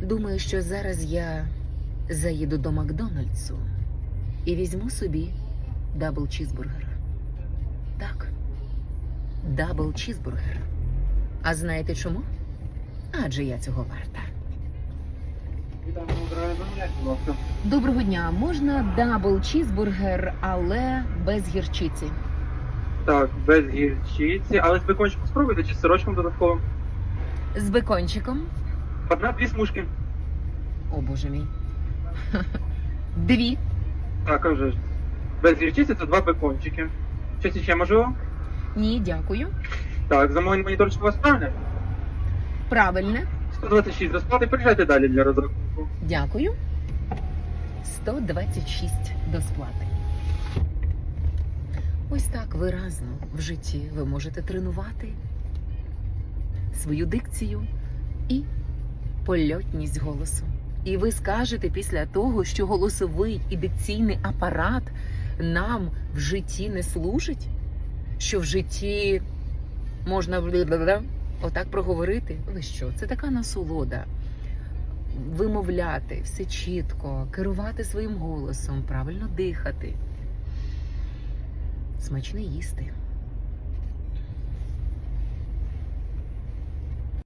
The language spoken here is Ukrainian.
Думаю, що зараз я заїду до Макдональдсу і візьму собі дабл чізбургер. Так, дабл чізбургер. А знаєте чому? Адже я цього варта. Доброго дня, можна дабл чізбургер, але без гірчиці. Так, без гірчиці, але з бекончиком спробуйте чи з сирочком додатковим. З бекончиком. Одна-дві смужки. О боже мій. Дві. Так, а вже ж. Без гірчиці це два бекончики. Щось іще можливо? Ні, дякую. Так, замовлення моніторчик у вас правильне? Правильне. 126 до сплати, приїжджайте далі для розрахунку. Дякую. 126 до сплати. Ось так виразно в житті ви можете тренувати свою дикцію і польотність голосу. І ви скажете після того, що голосовий і дикційний апарат нам в житті не служить, що в житті можна отак проговорити. Ви що? Це така насолода вимовляти все чітко, керувати своїм голосом, правильно дихати. Смачне їсти.